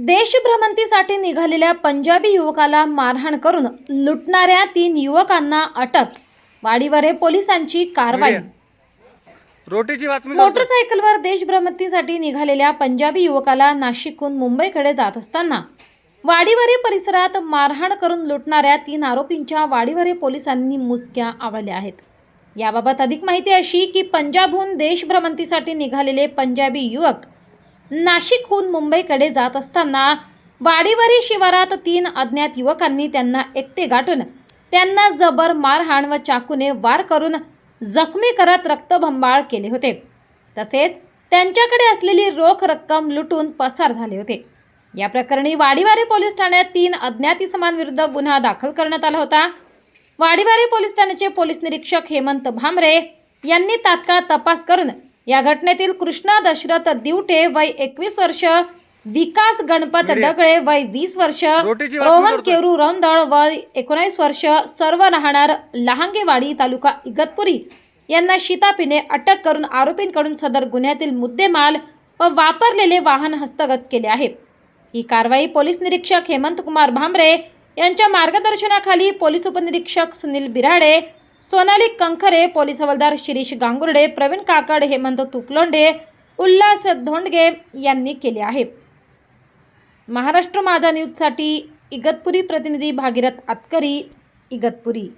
देशभ्रमंतीसाठी निघालेल्या पंजाबी युवकाला मारहाण करून लुटणाऱ्या तीन युवकांना अटक वाडीवरे पोलिसांची कारवाई. रोटीची बातमी. मोटरसायकलवर देशभ्रमंतीसाठी निघालेल्या पंजाबी युवकाला नाशिकहून मुंबईकडे जात असताना वाडीवरे परिसरात मारहाण करून लुटणाऱ्या तीन आरोपींच्या वाडीवरे पोलिसांनी मुसक्या आवळल्या आहेत. याबाबत अधिक माहिती अशी की पंजाबहून देशभ्रमंतीसाठी निघालेले पंजाबी युवक नाशिकहून मुंबईकडे जात असताना वाडीवरी शिवारात तीन अज्ञात युवकांनी त्यांना एकटे गाठून त्यांना जबर मारहाण व चाकूने वार करून जखमी करत रक्तभंबाळ केले होते. तसेच त्यांच्याकडे असलेली रोख रक्कम लुटून पसार झाले होते. या प्रकरणी वाडीवारी पोलीस ठाण्यात तीन अज्ञात इसमांविरुद्ध गुन्हा दाखल करण्यात आला होता. वाडीवारी पोलीस ठाण्याचे पोलीस निरीक्षक हेमंत भामरे यांनी तात्काळ तपास करून या घटनेतील कृष्णा दशरथ दिवटे वय एकवीस वर्ष विकास गणपत. डगळे वय वीस वर्ष रोहन. केरू रौंदळ वय एकोणीस वर्ष सर्व राहणार लहांगेवाडी तालुका इगतपुरी यांना शितापीने अटक करून आरोपींकडून सदर गुन्ह्यातील मुद्देमाल व वापरलेले वाहन हस्तगत केले आहे ही कारवाई पोलीस निरीक्षक हेमंत कुमार भांबरे यांच्या मार्गदर्शनाखाली पोलीस उपनिरीक्षक सुनील बिराडे सोनाली कंखरे पोलीस हवालदार शिरीष गांगुर्डे प्रवीण काकड हेमंत तुकलोंडे उल्हास धोंडगे यांनी केले आहे महाराष्ट्र माझा न्यूजसाठी इगतपुरी प्रतिनिधी भागीरथ आतकरी इगतपुरी.